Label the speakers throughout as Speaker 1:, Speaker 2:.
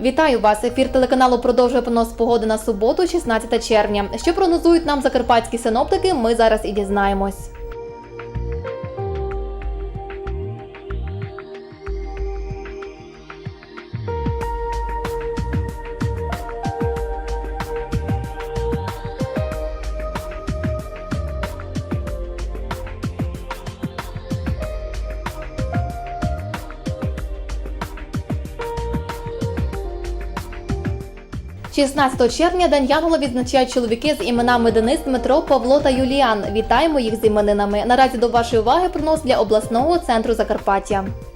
Speaker 1: Вітаю вас! Ефір телеканалу продовжує понос погоди на суботу, 16 червня. Що прогнозують нам закарпатські синоптики, ми зараз і дізнаємось. – 16 червня День Янгола відзначають чоловіки з іменами Денис, Дмитро, Павло та Юліан. Вітаємо їх з іменинами. Наразі до вашої уваги принос для обласного центру Закарпаття. –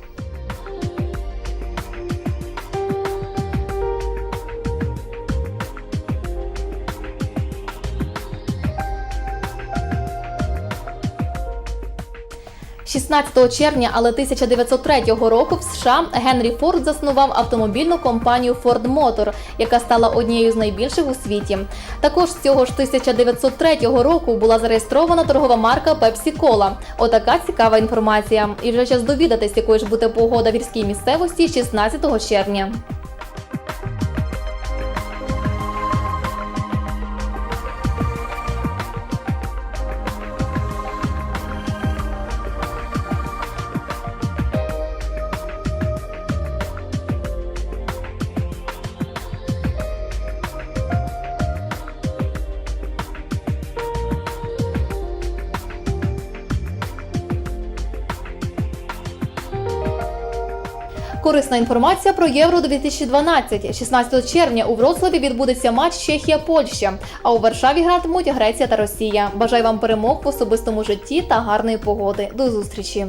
Speaker 1: 16 червня, але 1903 року в США Генрі Форд заснував автомобільну компанію Ford Motor, яка стала однією з найбільших у світі. Також з цього ж 1903 року була зареєстрована торгова марка Pepsi Cola. Отака цікава інформація. І вже час довідатись, якою ж буде погода в гірській місцевості 16 червня. Корисна інформація про Євро 2012. 16 червня у Вроцлаві відбудеться матч Чехія-Польща, а у Варшаві гратимуть Греція та Росія. Бажаю вам перемог в особистому житті та гарної погоди. До зустрічі!